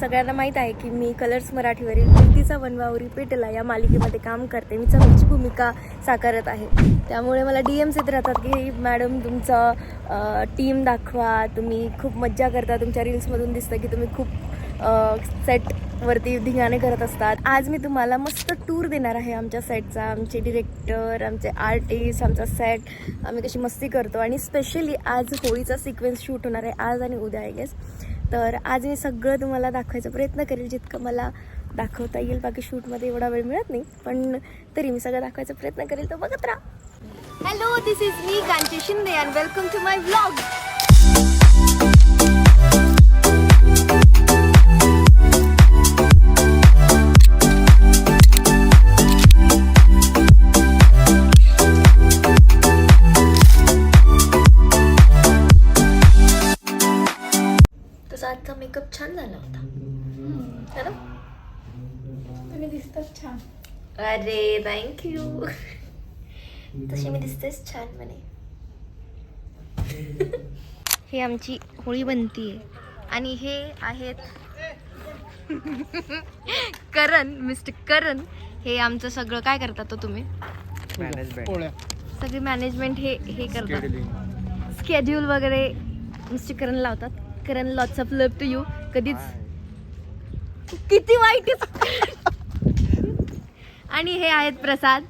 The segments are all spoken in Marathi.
सगळ्यांना माहीत आहे की मी कलर्स मराठीवरील प्रीतीचा वनवावरी पेटला या मालिकेमध्ये काम करते. मी चमूची भूमिका साकारत आहे. त्यामुळे मला डी एम्स येत राहतात की मॅडम तुमचं टीम दाखवा. तुम्ही खूप मज्जा करता. तुमच्या रील्समधून दिसतं की तुम्ही खूप सेटवरती धिंगाणे करत असतात. आज मी तुम्हाला मस्त टूर देणार आहे आमच्या सेटचा आमचे डिरेक्टर आमचे आर्टिस्ट आमचा सेट आम्ही कशी मस्ती करतो. आणि स्पेशली आज होळीचा सिक्वेन्स शूट होणार आहे. आज आणि उद्या आय गेस तर आज मी सगळं तुम्हाला दाखवायचा प्रयत्न करेल जितकं मला दाखवता येईल. बाकी शूटमध्ये एवढा वेळ मिळत नाही पण तरी मी सगळं दाखवायचा प्रयत्न करेल. तर बघत राहा. Hello this is me Kanchi Shinde and welcome to my blog तसा आजचा मेकअप छान झाला होता. है ना? तुम्ही दिसतात छान. अरे थँक्यू तशी मी दिसतेच छान म्हणे. हे आमची होळी बनतीये आणि हे आहेत करण मिस्टर करण. हे आमचं सगळं काय करतात तो तुम्ही? सगळी मॅनेजमेंट हे हे करतात स्केड्यूल वगैरे मिस्टर करण लावतात. Karan lots of love to you कधीच किती वाईट. आणि हे आहेत प्रसाद.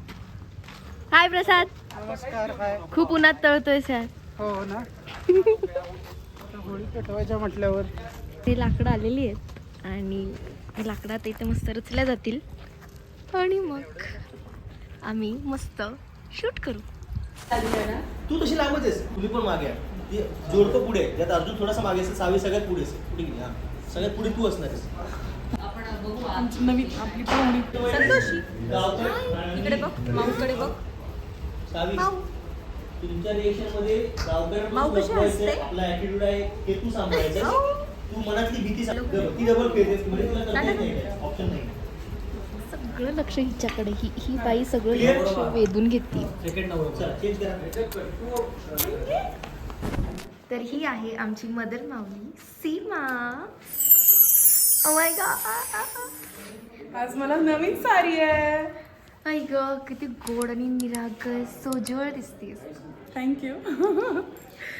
हाय प्रसाद. नमस्कार हाय खूप उन्हात तळतोय सर. हो ना? होळी पेटवायच्या म्हटल्यावर. ते लाकडं आलेली आहेत. आणि हे लाकडं आता इथे मस्त रचल्या जातील. आणि मग आम्ही मस्त शूट करू. तू तशी लांबच आहेस तुझी पण मागे ती जोडतो पुढे. आहे. ज्यात अर्जुन थोडासा मागे असेल सावी सगळ्यात पुढे असेल. पुढे गेली हा. सगळ्यात पुढे तू असणार आहेस. आमची नवीन आपली पाहुणी. गावकड इकडे बघ माऊकडे बघ. सावी. तू तुमच्या रिएक्शनमध्ये गावकड माऊ कशी लपवायचंय, हसते? आपला ऍटिट्यूड आहे हे तू सांभाळायचं तू मनातली भीती सांग. ती डबल खेळतेस म्हणजे तुला करता येत नाही ऑप्शन नाही सगळं लक्ष हिच्याकडे. ही ही बाई सगळं? लक्ष वेधून घेते. सेकंड नंबर चला चेंज करा. तर ही आहे आमची मदर माऊली Seema. Oh oh my god आज मला नवीन साडी आहे. आई ग किती गोड आणि निरागस सोजवळ दिसतेस. थँक्यू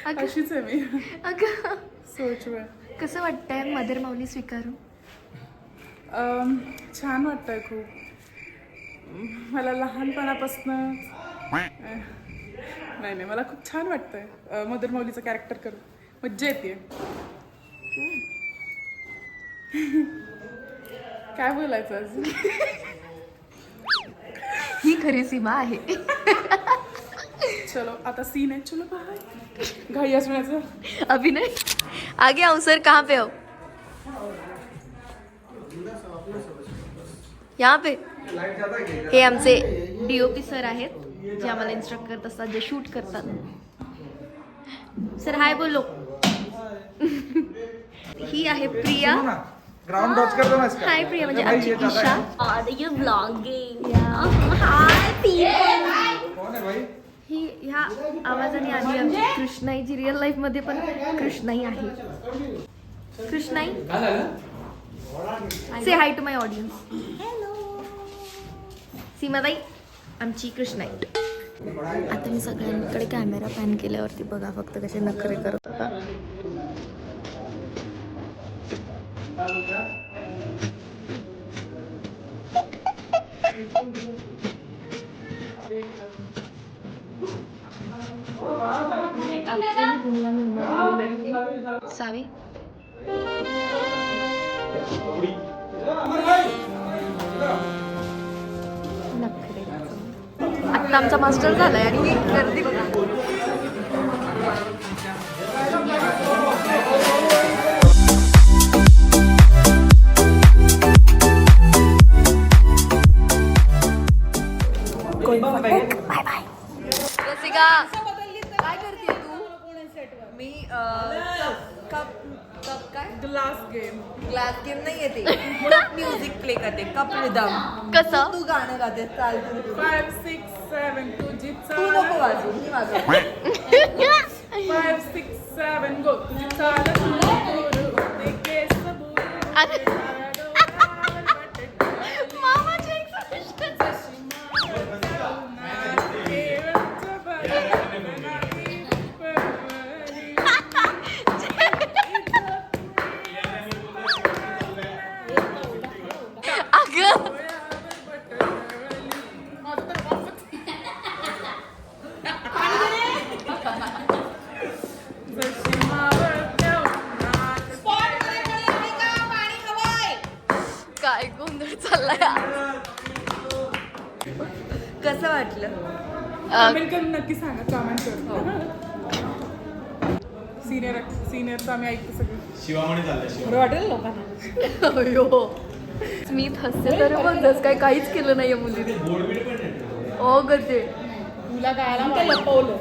अशीच आहे मी. अगं. सोच वेळ कसं वाटतंय मदर माऊली स्वीकारून? अम, छान वाटतंय खूप. मला लहानपणापासनं नाही नाही. मला खूप छान वाटतंय. मदर मौलीचं कॅरेक्टर करून. मज्जा येते काय बोलायचं अजून? ही खरी सीमा आहे. चलो आता सीन आहे. चलो बाय घाई असण्याचं अभिनय. आगे आओ सर कहाँ पे हो? यहाँ पे. हे आमचे डीओपी सर आहेत. जे आम्हाला इन्स्ट्रक्ट करत असतात जे शूट करतात. सर हाय बोलो. ही आहे प्रिया. ग्राउंड डॉच करतो ना हाय प्रिया म्हणजे आमची Isha. Are you. Blogging hi कोण आहे भाई? ही ह्या आवाजाने आली आमची कृष्णाई जी रिअल लाईफमध्ये पण कृष्णाई आहे. Krishnai? Say hi to my audience hello सीमाताई आमची कृष्णाई. आता मी सगळ्यांकडे कॅमेरा पॅन केल्यावरती बघा फक्त कसे नखरे करत होता. सावी? आता आमचा मास्टर झालाय आणि ही गर्दी बघा. Bye bye. रसिका काय करते तू? मी कप कप काय? Glass game. ग्लास गेम नाही येते म्युझिक प्ले करते. कप रिदम कसं? तू गाणं गाते चाल तू तू. फाईव्ह सिक्स सेवन तुझी तू नको चाल वाजू मी वाजव फाईव्ह सिक्स सेवन गो तुझी चाल सुरू कसं वाटलं? करून नक्की सांगा कमेंट करून. सिनियर सिनियरचं आम्ही ऐकतो सगळं. शिवामणी चाललंय शिवा बरं वाटेल लोकांना. अयो स्मित हसते तर पण जस काय काहीच केलं नाहीये मुलीने. ओ गते तुला काय ते लपवलं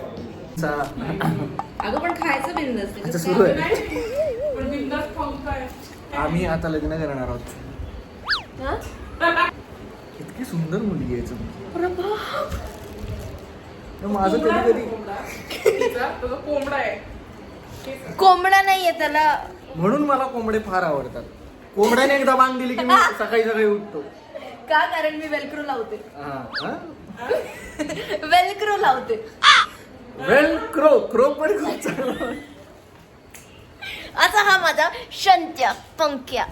अगं पण खायचं बिंदस सुरू आहे. काय? आम्ही आता लग्न करणार आहोत. सुंदर मुलगी आहे चमकी. तर माझं कधी कधी कोंबडा. आहे. कोंबडा नाहीये त्याला. म्हणून मला कोंबडे फार आवडतात. कोंबड्याने एकदा बांग दिली की मी सकाळी सकाळी उठतो. का? कारण मी वेलक्रो लावते. हा, हा? वेलक्रो लावते. वेल क्रो क्रो पण खूप चांगला असा हा माझा शंत्या पंक्या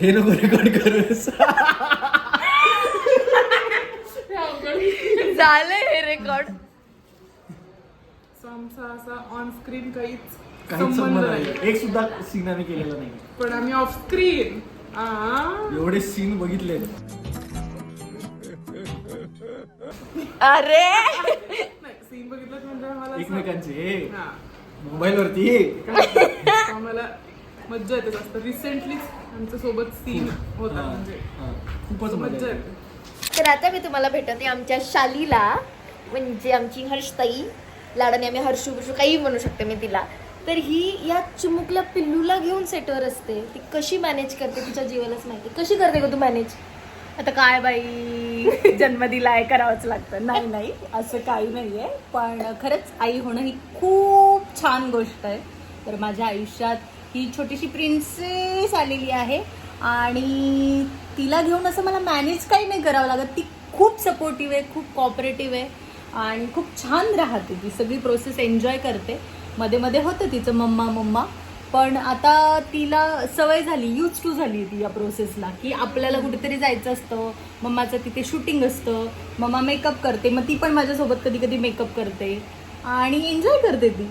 हे नको रेकॉर्ड करूस. झालंय हे रेकॉर्ड आमचा असा ऑन स्क्रीन काहीच काहीच संबंध नाही. एक सुद्धा सीन आम्ही केलेला नाही. पण आम्ही ऑफ स्क्रीन एवढे सीन बघितले. अरे! सीन बघितलं म्हणजे आम्हाला असं- एकमेकांचे. हे. हा. मोबाईल वरती आम्हाला मज्जा येते जास्त. रिसेंटलीच आमच्यासोबत सीन होता म्हणजे. खूपच मज्जा मजा येते. तर आता मी तुम्हाला भेटते आमच्या शालीला. म्हणजे आमची हर्षताई. लाडाने आम्ही हर्षू बिर्षू काही म्हणू शकते मी तिला. तर ही या चिमुकल्या पिल्लूला घेऊन सेटवर असते. ती कशी मॅनेज करते तिच्या जीवालाच माहिती? कशी करते का तू मॅनेज आता काय बाई जन्म दिलाय करावंच लागतं. नाही नाही असं काही नाहीये. पण खरंच आई होणं ही खूप छान गोष्ट आहे. तर माझ्या आयुष्यात ही छोटीशी प्रिन्सेस आलेली आहे. आणि तिला घेऊन असं मला मॅनेज काही नाही करावं लागत. ती खूप सपोर्टिव्ह आहे खूप कॉपरेटिव्ह आहे आणि खूप छान राहते ती. सगळी प्रोसेस एन्जॉय करते. मध्ये मध्ये होतं तिचं मम्मा मम्मा. पण आता तिला सवय झाली यूज टू झाली ती या प्रोसेसला की आपल्याला कुठेतरी जायचं असतं. मम्माचं तिथे शूटिंग असतं. मम्मा मेकअप करते. मग ती पण माझ्यासोबत कधी कधी मेकअप करते. आणि एन्जॉय करते ती.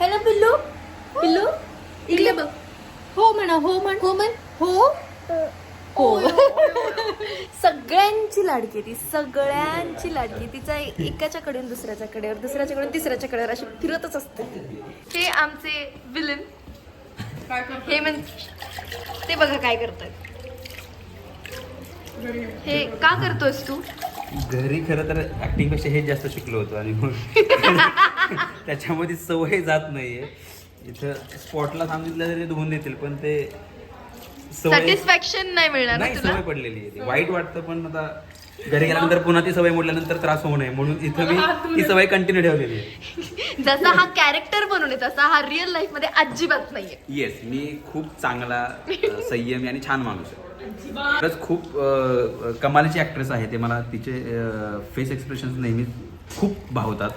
है ना पिल्लू. पिल्लू. इकडे बघ. हो म्हणा हो म्हण. हो म्हण. हो? हो सगळ्यांची लाडकी ती सगळ्यांची लाडकी. तिचा एकाच्या कडेवर दुसऱ्याच्या कडेवर दुसऱ्याच्या कडून तिसऱ्याच्या कडेवर अशी फिरतच असते. ती हे आमचे विलन काय करतो हे म्हण ते बघा काय करतात. हे का करतोस तू? घरी खरं तर ऍक्टिंगपेक्षा हेच जास्त शिकलो होतो आणि त्याच्यामध्ये सवय जात नाहीये. इथं स्पॉटला सांगितलं तरी धुवून देतील पण ते सवय सॅटिस्फॅक्शन नाही मिळणार ना नाही तुला? सवय पडलेली आहे ती. वाईट वाटतं पण आता घरी गेल्यानंतर पुन्हा ती सवय मोडल्यानंतर त्रास होऊ नये. म्हणून इथं मी ती सवय कंटिन्यू ठेवलेली आहे. जसा हा कॅरेक्टर बनवले तसा हा रिअल लाईफमध्ये अजिबात नाहीये. येस मी खूप चांगला अ, संयमी आणि छान माणूस आहे. खरंच खूप अ, कमालीची ॲक्ट्रेस आहे ते. मला तिचे फेस एक्सप्रेशन्स नेहमी खूप भावतात.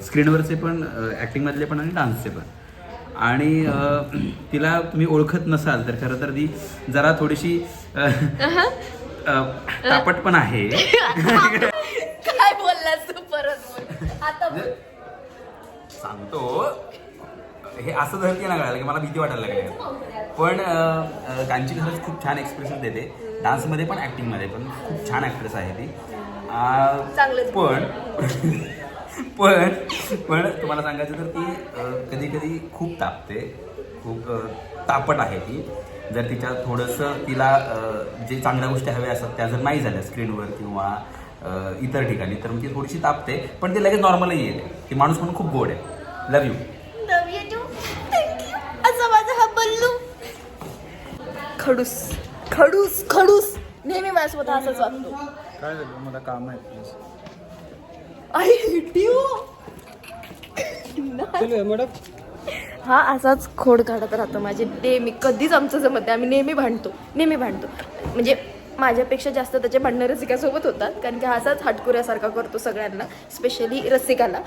स्क्रीनवरचे पण ॲक्टिंगमधले पण आणि डान्सचे पण आणि तिला तुम्ही ओळखत नसाल तर खरं तर ती जरा थोडीशी तापट पण आहे काय बोललास तू परत बोल. आता बोल. सांगतो हे असं धर की ना कळालं की मला भीती वाटायला लागली पण कांची खरंच खूप छान एक्सप्रेशन देते डान्समध्ये पण ॲक्टिंगमध्ये पण खूप छान ॲक्ट्रेस आहे ती. पण पण पण तुम्हाला सांगायचं तर ती कधी कधी खूप तापते. खूप तापट आहे ती. जर तिच्या थोडंसं तिला जे चांगल्या गोष्टी हव्या असतात त्या जर नाही झाल्या स्क्रीनवर किंवा इतर ठिकाणी तर मग ती थोडीशी तापते. पण ती लगेच नॉर्मलही येते. ती माणूस म्हणून खूप गोड आहे. लव यू हा खडूस. खडूस खडूस. नेहमी माझ्यासोबत असंच वागतो. काय झालं? मला काम आहे हा असाच खोड काढत राहतो माझे. नेहमी कधीच आमचं जमत नाही. आम्ही नेहमी भांडतो. नेहमी भांडतो. म्हणजे माझ्यापेक्षा जास्त त्याचे भांडणं रसिकासोबत होतात. कारण की हा असाच हटकुऱ्यासारखा करतो सगळ्यांना स्पेशली रसिकाला.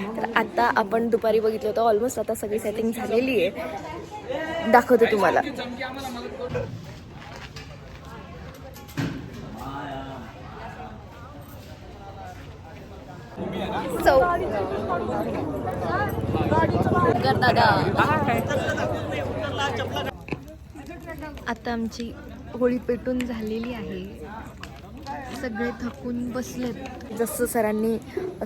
तर आता आपण दुपारी बघितलं होतं. ऑलमोस्ट आता सगळी सेटिंग झालेली आहे. दाखवते तुम्हाला. आता आमची होळी पेटून झालेली आहे. सगळे थकून बसलेत. जसं सरांनी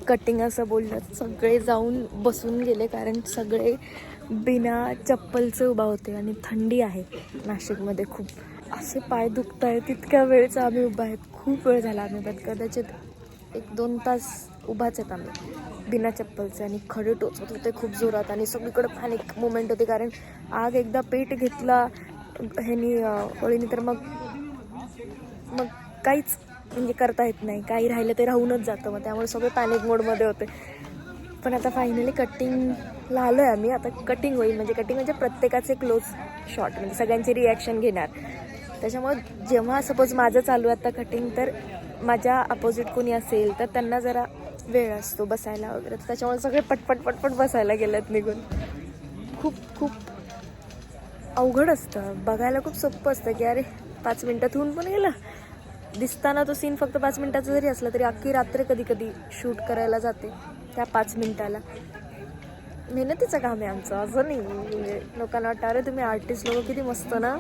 कटिंग असं बोललं सगळे जाऊन बसून गेले कारण सगळे बिना चप्पलचे उभा होते आणि थंडी आहे नाशिकमध्ये खूप. असे पाय दुखत आहेत तितक्या वेळचा आम्ही उभा आहेत. खूप वेळ झाला आम्ही कदाचित एक दोन तास उभाच आहेत आम्ही. बिना चप्पलचे आणि खडे टोचत होते खूप जोरात आणि सगळीकडे पॅनिक मुमेंट होती कारण आग एकदा पेट घेतला ह्यानी होळीने तर मग मग काहीच म्हणजे करता येत नाही. काही राहिलं ते राहूनच जातं. मग त्यामुळे सगळे पॅनिक मोडमध्ये होते. पण आता फायनली कटिंगला आलो आहे आम्ही. आता कटिंग होईल. म्हणजे कटिंग म्हणजे प्रत्येकाचे क्लोज शॉट म्हणजे सगळ्यांचे रिॲक्शन घेणार. त्याच्यामुळे जेव्हा सपोज माझं चालू आहे आता कटिंग तर माझ्या अपोजिट कोणी असेल तर त्यांना जरा वेळ असतो बसायला वगैरे. तर त्याच्यामुळे सगळे पटपट पटपट बसायला गेलेत निघून. खूप खूप अवघड असतं. बघायला खूप सोपं असतं की अरे पाच मिनटात होऊन पण गेलं. दिसताना तो सीन फक्त पाच मिनटाचा जरी असला तरी अख्खी रात्र कधी कधी शूट करायला जाते त्या पाच मिनटाला. मेहनतीचं काम आहे आमचं असं नाही. म्हणजे लोकांना वाटतं अरे तुम्ही आर्टिस्ट लोक किती मस्त ना.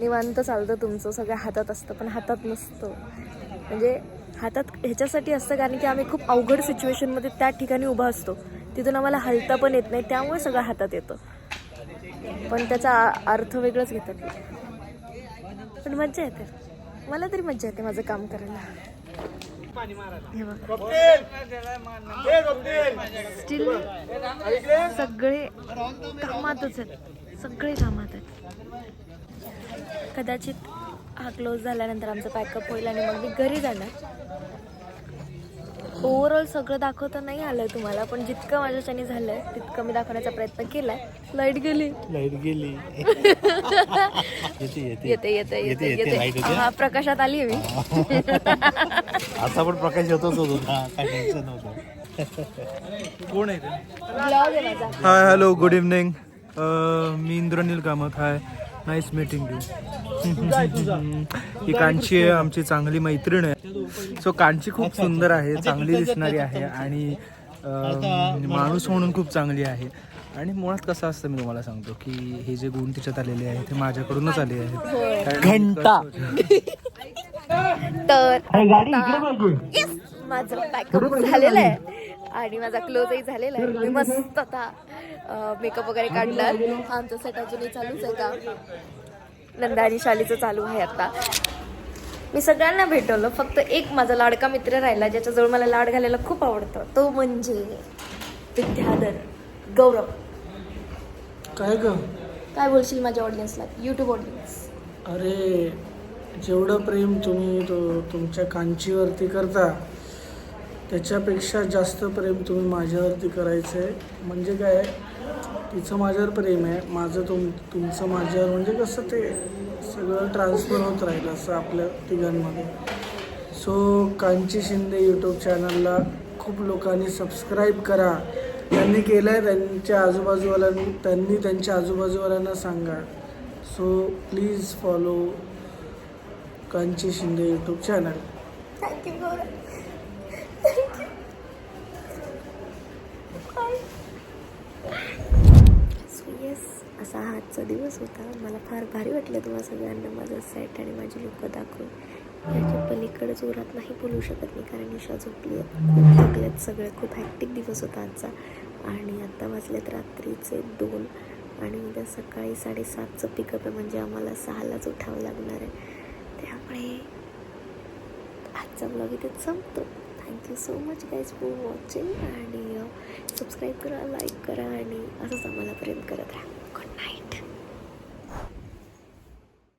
निवांत चालतं तुमचं सगळं हातात असतं पण हातात नसतं. म्हणजे हातात ह्याच्यासाठी असतं कारण की आम्ही खूप अवघड सिच्युएशनमध्ये त्या ठिकाणी उभा असतो. तिथून आम्हाला हलता पण येत नाही त्यामुळे सगळं हातात येतं. पण त्याचा अर्थ वेगळंच घेतात पण मज्जा येते. मला तरी मज्जा येते माझं काम करायला. स्टील सगळे कामातच आहेत. सगळे कामात आहेत. कदाचित हा क्लोज झाल्यानंतर आमचं पॅकअप होईल आणि मग मी घरी जाणार. ओव्हरऑल सगळं दाखवता नाही आलंय तुम्हाला पण जितकं माझ्याच्याने झालंय तितकं मी दाखवण्याचा प्रयत्न केलाय. लाइट गेली. लाइट गेली. येते येते. येते येते. हा प्रकाशात आली मी. आता पण प्रकाश येतोच होतो ना काय टेन्शन नव्हतं. कोण आहे hi hello good evening me Indranil Kamat hi nice meeting you ही कांची आहे आमची चांगली मैत्रीण आहे. सो कांची खूप सुंदर आहे चांगली दिसणारी आहे आणि माणूस म्हणून खूप चांगली आहे. आणि मुळात कसं असतं मी तुम्हाला सांगतो की हे जे गुण तिच्यात आलेले आहेत ते माझ्याकडूनच आले आहेत. घंटा. तर! माझं पॅकअप झालेलं आहे. आणि माझा क्लोजही झालेला आहे. मी मस्त आता मेकअप वगैरे काढणार हा आमचा सेट अजूनही चालूच आहे का? नंदा आणि शालीचं चालू आहे आता. मी सगळ्यांना भेटवलं फक्त एक माझा लाडका मित्र राहिला ज्याच्याजवळ मला लाड घालायला खूप आवडतं. तो म्हणजे विद्याधर गौरव. काय ग? काय बोलशील माझ्या ऑडियन्सला यूट्यूब ऑडियन्स अरे जेवढं प्रेम तुम्ही तो तुमच्या कांचीवरती करता त्याच्यापेक्षा जास्त प्रेम तुम्ही माझ्यावरती करायचं आहे म्हणजे काय? तिचं माझ्यावर प्रेम आहे. माझं तुम तुमचं माझ्यावर. म्हणजे कसं ते सगळं ट्रान्सफर होत राहील असं आपल्या तिघांमध्ये. सो कांची शिंदे यूट्यूब चॅनलला खूप लोकांनी सबस्क्राईब करा. त्यांनी केलं आहे त्यांच्या आजूबाजूवाल्यांनी त्यांनी त्यांच्या आजूबाजूवाल्यांना सांगा. So please follow Kanchi Shinde YouTube channel thank you Gaurav so yes असा हा आजचा दिवस होता. मला फार भारी वाटलं तुम्हाला सगळ्यांना माझं सेट आणि माझी लोकं दाखवून. याच्या पलीकडे जोरात नाही बोलू शकत मी कारण निशा झोपली खूप थकल्यात सगळे. खूप हॅक्टिक दिवस होता आजचा. आणि आत्ता वाजलेत रात्रीचे दोन. आणि उद्या सकाळी साडेसातचं पिकअप आहे म्हणजे आम्हाला सहालाच उठावं लागणार आहे. त्यामुळे आजचा ब्लॉग इथे संपतो. Thank you so much guys for watching आणि uh, सबस्क्राईब करा लाईक करा आणि असंच आम्हाला प्रेम करत राहा.